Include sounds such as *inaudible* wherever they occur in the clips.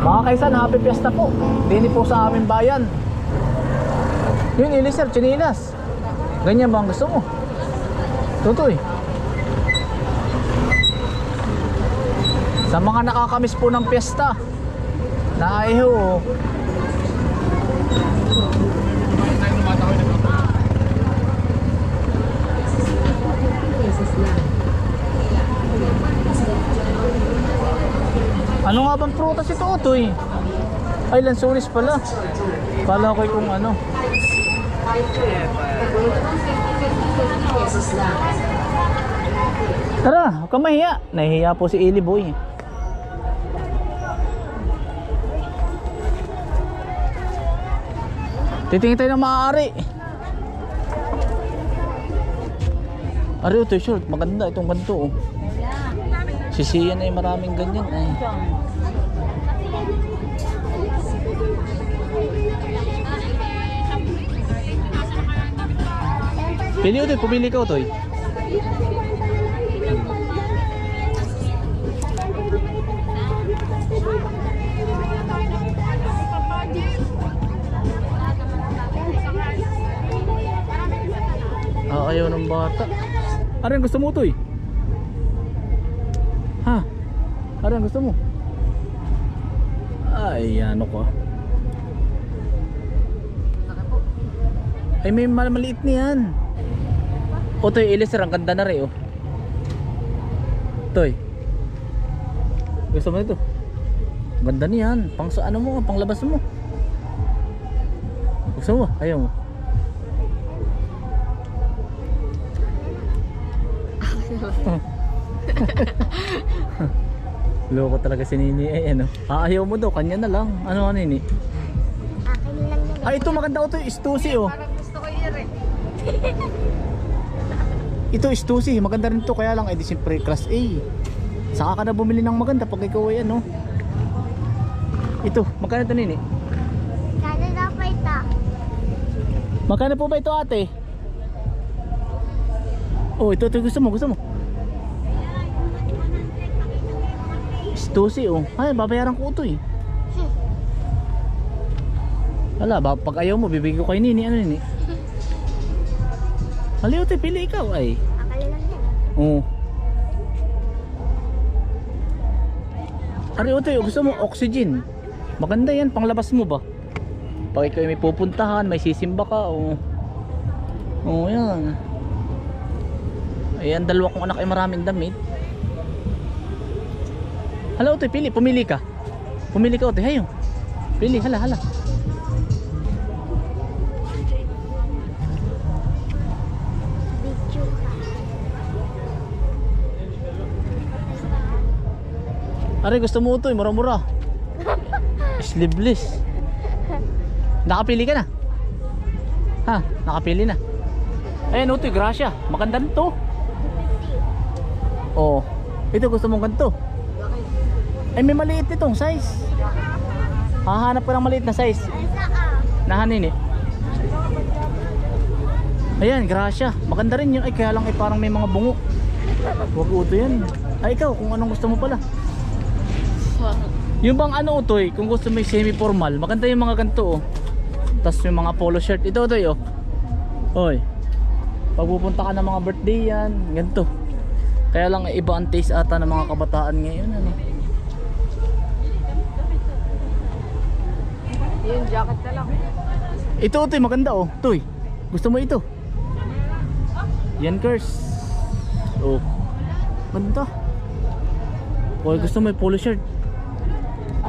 Kaysan, happy fiesta po. Dini po sa aming bayan. Yun, ilis sir, chinilas. Ganyan ba ang gusto mo? Tutoy. Sa mga nakakamiss po ng piyesta, na Ano nga bang prutas ito, Otoy? Ay, lansunis pala. Kala ko kung ano. Tara, huwag kang mahiya. Nahihiya po si Ili Boy. Titingin tayo ng maaari. Ari, ito short. Maganda itong ganito. Oh. Si Sian ay maraming ganyan. Ay. Pili Utoy, pumili ka Utoy. Ah, ayaw ng bata. Ano yung gusto mo Utoy? Ha? Ano yung gusto mo? Ay, ano ko. Ay, may mal maliit niyan. O, Toy, ilis ang ganda na rin, oh. Toy. Gusto mo ito? Ang Ganda niyan. Pang sa ano mo, pang labas mo. Gusto mo? Ayaw mo. Loko talaga si Nini eh ano. Ah, ayaw mo daw, kanya na lang. Ano ano Nini? Akin lang yan. Ah, ito maganda ito, istusi oh. Parang gusto ko yun eh. *laughs* Ito istusi, maganda rin to kaya lang eh di siyempre class A. Saka ka na bumili ng maganda pag ikaw ay ano. Ito, magkano ito Nini? Kano na pa ito? Magkano po ba ito ate? Oh, ito, ito gusto mo, gusto mo. Istusi oh. Ay, babayaran ko ito eh. Wala, ba, pag ayaw mo, bibigyan ko kay Nini. Ano Nini? *laughs* Maliw te, pili ikaw ay. Akin lang yan. Oo. Ari utoy, gusto mo oxygen. Maganda yan, panglabas mo ba? Pag ikaw ay may pupuntahan, may sisimba ka, o. Oo, yan. Ayan, dalawa kong anak ay maraming damit. Hala utoy, pili, pumili ka. Pumili ka utoy, hayo. Pili, hala, hala. Ari, gusto mo utoy, mura-mura. Sleeveless. Nakapili ka na? Ha? Nakapili na? Ayan, utoy, grasya. Maganda rin to. Oh, ito gusto mong ganito. Ay, may maliit nitong size. Hahanap ka ng maliit na size. Nahanin eh. Ayan, grasya. Maganda rin yun. Ay, kaya lang ay parang may mga bungo. Huwag uto yan. Ay, ikaw, kung anong gusto mo pala. Yung bang ano utoy, kung gusto yung semi-formal, maganda yung mga ganito oh. Tapos yung mga polo shirt. Ito utoy oh. Oy. Pag pupunta ka ng mga birthday yan, ganito. Kaya lang eh, iba ang taste ata ng mga kabataan ngayon ano. Yung jacket na lang. Ito utoy, maganda oh. Toy. Gusto mo ito? Yan curse. Oh. Ganda. O gusto mo yung polo shirt?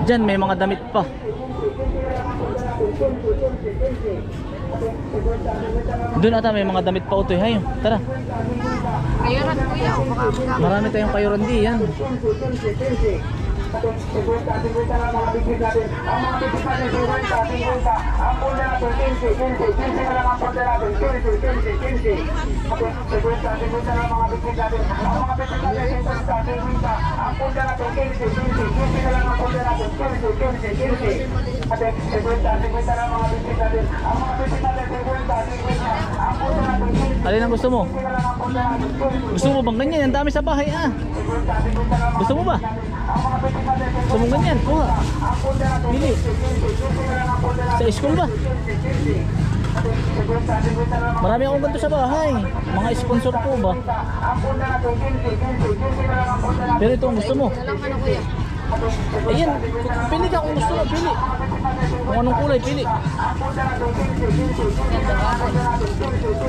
Diyan may mga damit pa. Doon ata may mga damit pa utoy. Hayo, tara. Kayo rin kuya. Baka Marami tayong kayurandi yan. 50, 50 na mga bigit natin. Ang mga bigit natin, 50, 50. Ang punta natin, 15, 15, 15 na lang ang punta natin. 15, 15, 15. 50, 50 na mga bigit natin. Ang mga bigit natin, 50, 50. Alin ang gusto mo? Gusto mo bang ganyan? Ang dami sa bahay ah. Gusto mo ba? Gusto mong ganyan, kuha. Pili. Sa school ba? Marami akong ganito sa bahay. Mga sponsor po ba? Pero ito ang gusto mo. Ayan, pili ka kung gusto mo, pili. Kung anong kulay, pili.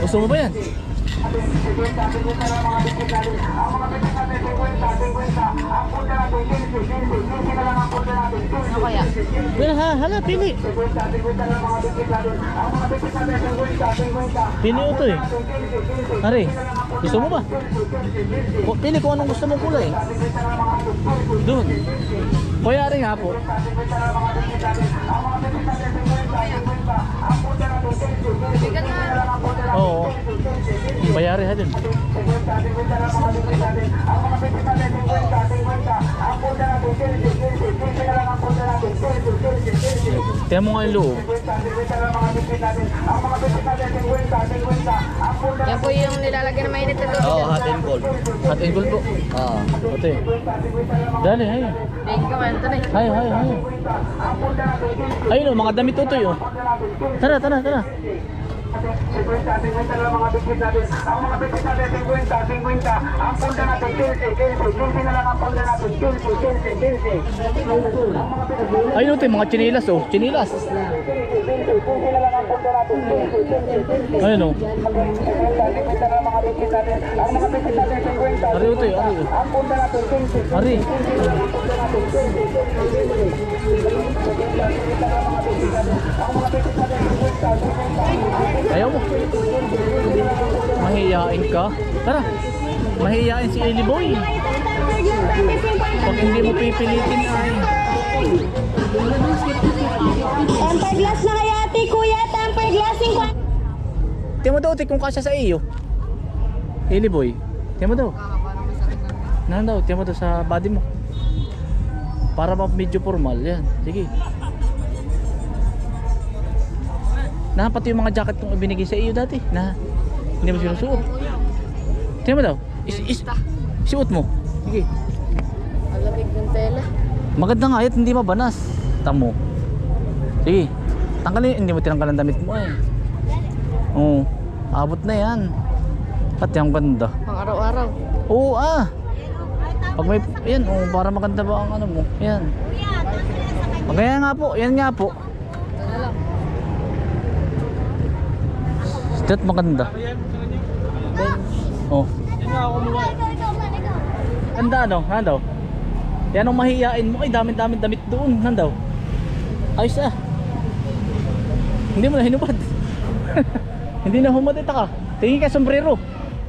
Gusto mo ba yan? Ano kaya? Well, ha, hala, pili. Pili ito eh. Ari, gusto mo ba? Pili kung anong gusto mong kulay. Doon. Kuya Ari nga po. Oo. Bayari ha dun. Tingnan mo nga yung loob. Yan po yung nilalagyan ng mainit na tubig. Oo, hot and cold. Hot and cold po. Oo. Ito eh. Dali, hay. Thank you, Anthony. Hay, hay, hay. Ayun o, mga damit tutoy oh. Tara, tara, tara. Ayun ito, mga chinilas oh. Chinilas. Ayun oh. Ari ito eh, ari. Ari. Ayaw mo. Mahihain ka. Tara. Mahihain si Eli Boy. Pag hindi mo pipilitin ay. Temper glass na kuya. Yung kwan. Tiyan mo daw, kung kasya sa iyo. Eli Boy. Tiyan mo daw. Nan daw, tiyan mo daw sa body mo. Para ma medyo formal. Yan. Sige. Na pati yung mga jacket kong ibinigay sa iyo dati. Na hindi mo sinusuot. Tiyan mo daw. Is, is, suot mo. Sige. Alamig ng tela. Maganda nga yun, hindi mabanas. Tamo. Sige. Tanggalin, hindi mo tinanggalan damit mo eh. Oo. Abot na yan. Pati ang ganda. Pang araw-araw. Oo ah. Pag may, yan, oh, para maganda ba ang ano mo. Yan. Magaya nga po, yan nga po. Stat maganda. Oh. Ganda ano, nandaw. Yan ang mahihain mo. Ay, dami-dami damit doon. Nandaw. Ayos ah. Hindi mo na hinubad. *laughs* Hindi na humadita ka. Tingin ka sombrero.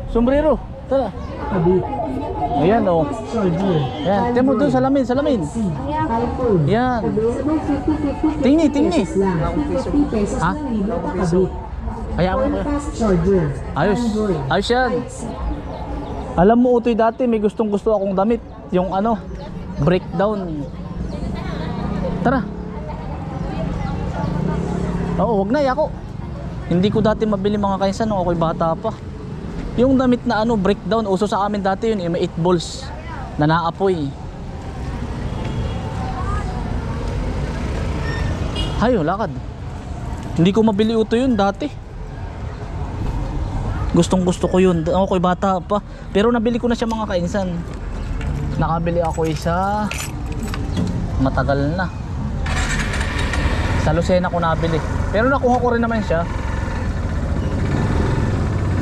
Sombrero. Tara. Ayan oh. Ayan. Tingnan mo doon salamin, salamin. Yan. Tingni, tingni. Ha? Kaya mo? Ayos. Ayos yan. Alam mo utoy dati may gustong gusto akong damit. Yung ano, breakdown. Tara. Oo, wag na yako. Hindi ko dati mabili mga kainsan nung ako'y bata pa. Yung damit na ano, breakdown, uso sa amin dati yun, yung may 8 balls na naapoy. Hayo, lakad. Hindi ko mabili uto yun dati. Gustong gusto ko yun. Ako ko'y bata pa. Pero nabili ko na siya mga kainsan. Nakabili ako isa matagal na. Sa Lucena ko nabili. Pero nakuha ko rin naman siya.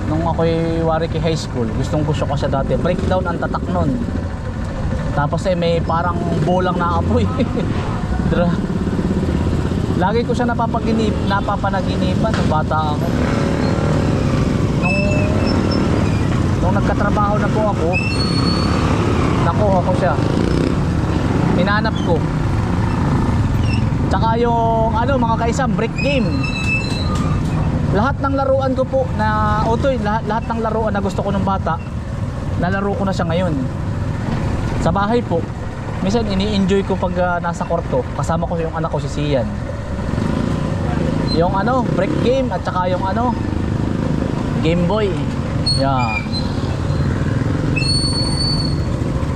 Nung ako'y Wariki High School. Gustong gusto ko siya dati. Breakdown ang tatak nun. Tapos eh may parang bolang na apoy. *laughs* Lagi ko siya napapaginip, napapanaginipan nung bata ako. Nung nung nagkatrabaho na po ako, nakuha ko siya. Hinanap ko. Tsaka yung ano mga kaisang break game. Lahat ng laruan ko po na otoy, lahat, lahat ng laruan na gusto ko ng bata, nalaro ko na siya ngayon. Sa bahay po, minsan ini-enjoy ko pag ah, nasa kwarto, kasama ko yung anak ko si Sian. Yung ano, break game at saka yung ano, Game Boy. Yeah.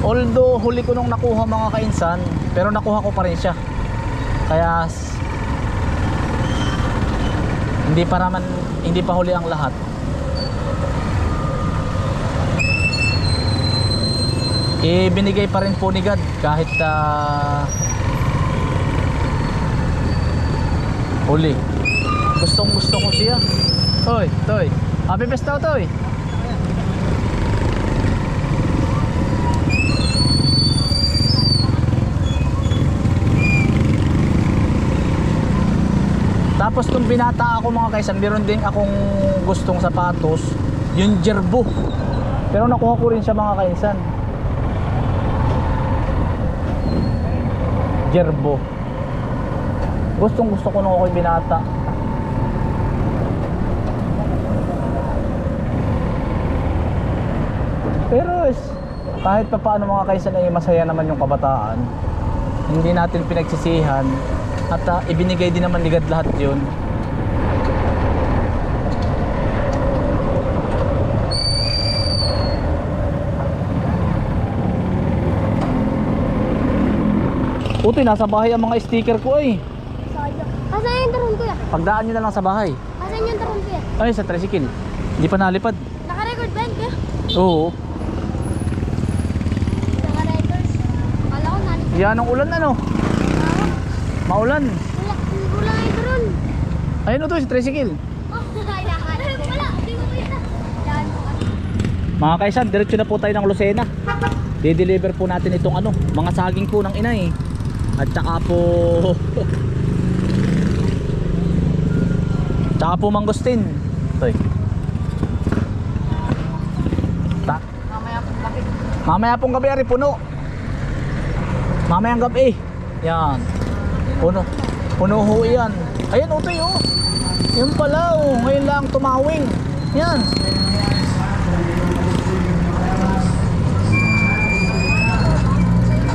Although huli ko nung nakuha mga kainsan, pero nakuha ko pa rin siya. Kaya hindi pa naman hindi pa huli ang lahat. Ibinigay pa rin po ni God kahit ah, huli. Gustong gusto ko siya. Toy, toy. Happy Fiesta, toy. Tapos nung binata ako mga kaisan, meron din akong gustong sapatos, yung Jerbo. Pero nakuha ko rin siya mga kaisan. Jerbo. Gustong gusto ko nung ako'y binata. Pero kahit pa paano mga kaisan ay masaya naman yung kabataan. Hindi natin pinagsisihan at ah, ibinigay din naman ni God lahat yun. Utoy, nasa bahay ang mga sticker ko ay. Asan yung taron kuya? Pagdaan nyo na lang sa bahay. Asan yung taron kuya? Ay, sa tricycle. Hindi pa nalipad. Naka-record ba yun? Oo. Naka-record. Akala ko nalit. Yan ang ulan ano. Maulan. Wala, wala yung taron. Ayun o to, si tricycle. Mga kaisan, diretso na po tayo ng Lucena. Di-deliver po natin itong ano, mga saging po ng inay. At saka po... tsaka po *laughs* mangustin. Ito Ta Mamaya po bakit? Mamaya pong gabi ari puno. Mamayang gabi. Yan. Puno. Puno ho yan. Ayan utoy oh. Yan pala oh. Ngayon lang tumawing. Yan.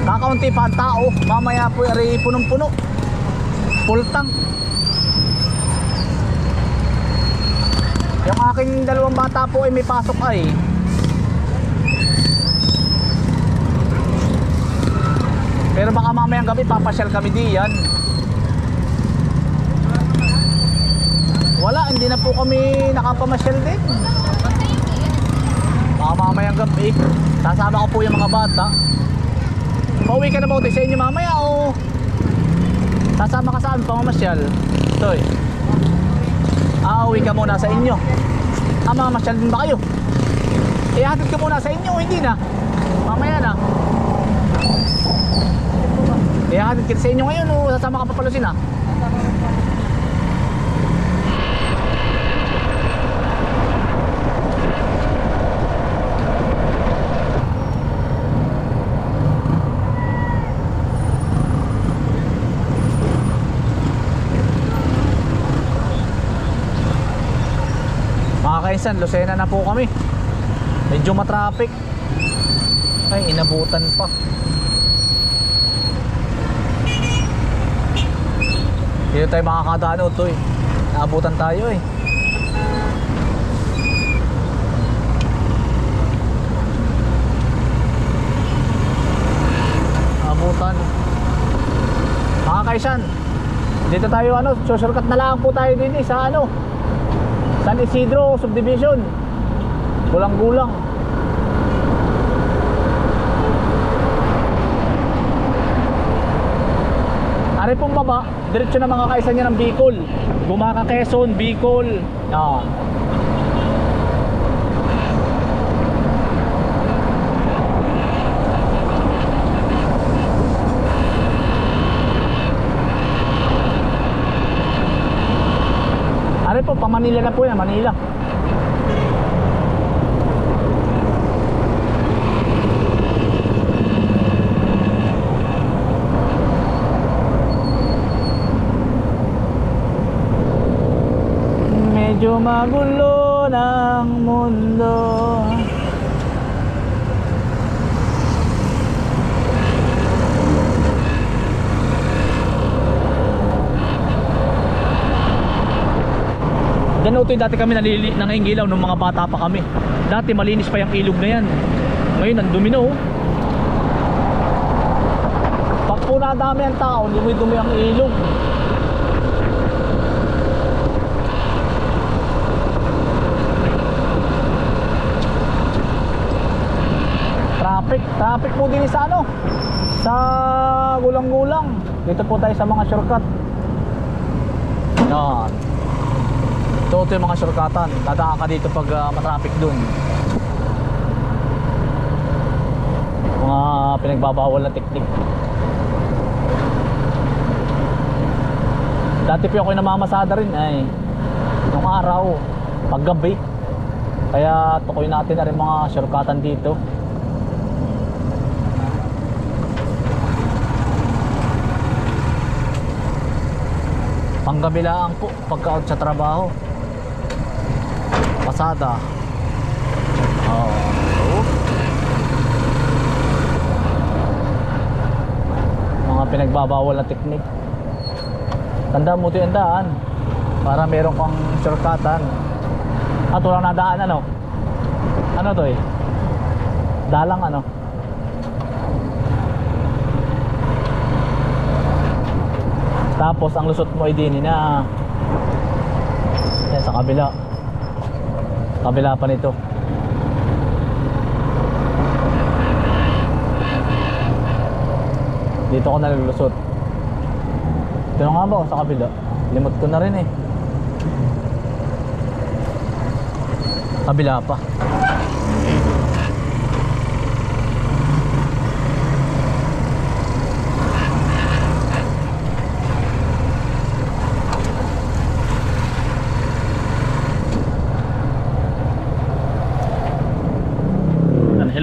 Kakaunti pa ang tao. Mamaya po ari punong-puno. Full tank. Yung aking dalawang bata po ay may pasok ay. Pero baka mamayang gabi papasyal kami diyan. Wala, hindi na po kami nakapamasyal din. Baka mamayang gabi. Sasama ko po yung mga bata. Pauwi ka na ba sa inyo mamaya o sasama ka saan pamamasyal? Toy. Ah, uwi ka muna sa inyo. Ah, mamasyal din ba kayo? Ihatid ka muna sa inyo hindi na? Mamaya na. Ihatid kita sa inyo ngayon o sasama ka pa palusin? Mga kaisan, Lucena na po kami. Medyo matraffic. Ay, inabutan pa. Dito tayo makakadaan ito eh. Naabutan tayo eh. Naabutan. Mga kaisan, dito tayo ano, susurkat na lang po tayo din eh, sa ano, San Isidro Subdivision. Gulang-gulang. Ari pong baba, diretso na mga kaisa niya ng Bicol. Gumaka Quezon, Bicol. Yan. Ari po, pa Manila na po yan, Manila. Medyo magulo ng mundo. Diyan utoy dati kami nalili, nangingilaw nung mga bata pa kami. Dati malinis pa yung ilog na yan. Ngayon ang dumi na oh. Dinadami ang tao, dumi-dumi ang ilog. Traffic, traffic po din sa ano? Sa gulang-gulang. Dito po tayo sa mga shortcut. Yan. Ito, ito yung mga shortcutan. Dadaan ka dito pag uh, matraffic dun. Mga pinagbabawal na teknik. Dati po ako namamasada rin ay nung araw, paggabi. Kaya tukoy natin na rin mga shortcutan dito. Panggabilaan po pagka-out sa trabaho. Pasada. Oo. Mga pinagbabawal na teknik. Tanda mo ito yung daan. Para meron kang shortcutan. At walang nadaan ano? Ano to eh? Dalang ano? Tapos ang lusot mo ay din na yan sa kabila. Kabila pa nito. Dito ko nalulusot. Ito na nga ba sa kabila? Limot ko na rin eh. Kabila pa.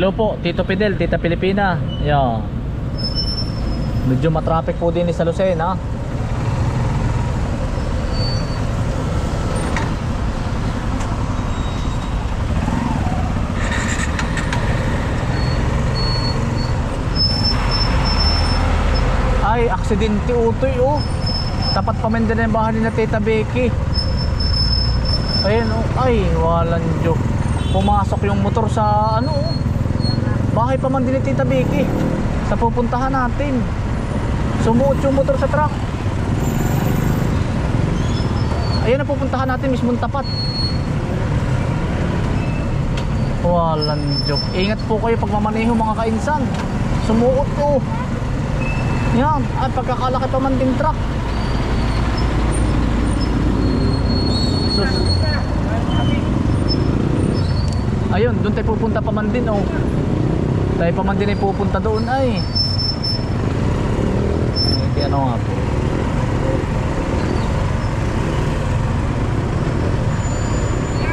Hello po, Tito Fidel, Tita Pilipina. Yan. Medyo matraffic po din sa Lucena. Ay, aksidente utoy oh. Tapat pa man din ang bahay ni na Tita Becky. Ayun oh, ay, walang joke. Pumasok yung motor sa ano oh. Bahay pa man din ni Tita Becky. Sa pupuntahan natin. Sumuot yung motor sa truck. Ayun ang pupuntahan natin mismong tapat. Walang joke. Ingat po kayo pag mamaneho mga kainsan. Sumuot oh. Yan, ay pagkakalaki pa man din truck. Sus. Ayun, doon tayo pupunta pa man din oh. Tayo pa man din ay pupunta doon ay. Hindi ano nga po.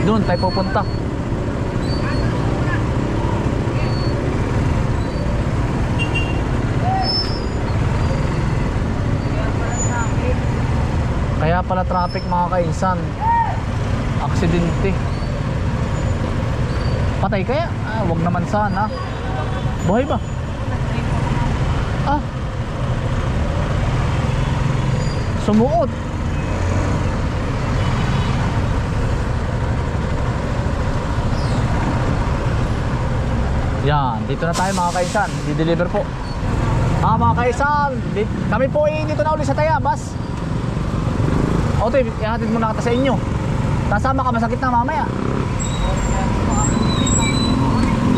Doon tayo pupunta. Kaya pala traffic mga kainsan. Aksidente. Patay kaya? Ah, wag naman sana. Buhay ba? Ah. Sumuot. Yan, dito na tayo mga kaisan. Di-deliver po. Ah, mga kaisan, kami po ay dito na uli sa Tayabas. O, ito, ihatid muna kita sa inyo. Kasama ka, masakit na mamaya.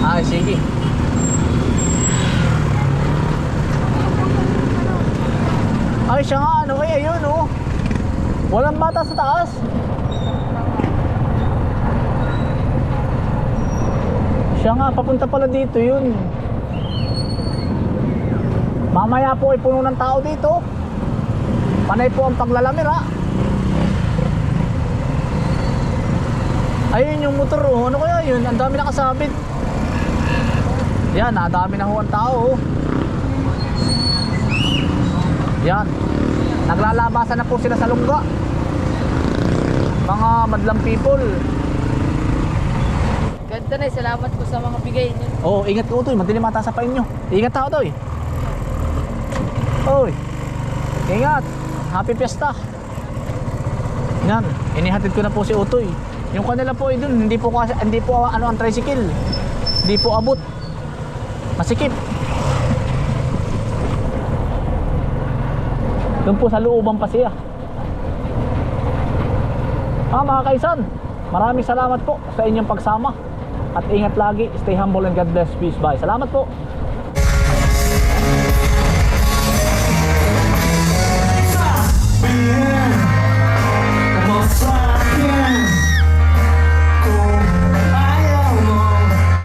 Ay, sige. Ay, siya nga, ano kaya yun, oh. Walang bata sa taas. Siya nga, papunta pala dito yun. Mamaya po ay puno ng tao dito. Panay po ang paglalamir, ha. Ayun yung motor, oh. Ano kaya yun? Ang dami nakasabit. Yan, ang dami na ho ang tao, oh. Yan. Naglalabasan na po sila sa lungga. Mga madlang people. Ganda na, salamat po sa mga bigay niyo. Oh, ingat ko, Utoy. Madilim mata sa pain nyo. Ingat tao, Utoy. Oy. Ingat. Happy Fiesta. Yan. Inihatid ko na po si Utoy. Yung kanila po ay dun. Hindi po, kasi, hindi po ano ang tricycle. Hindi po abot. Masikip. Doon po sa looban pa siya. Ah, mga kaisan, maraming salamat po sa inyong pagsama. At ingat lagi, stay humble and God bless. Peace, bye. Salamat po.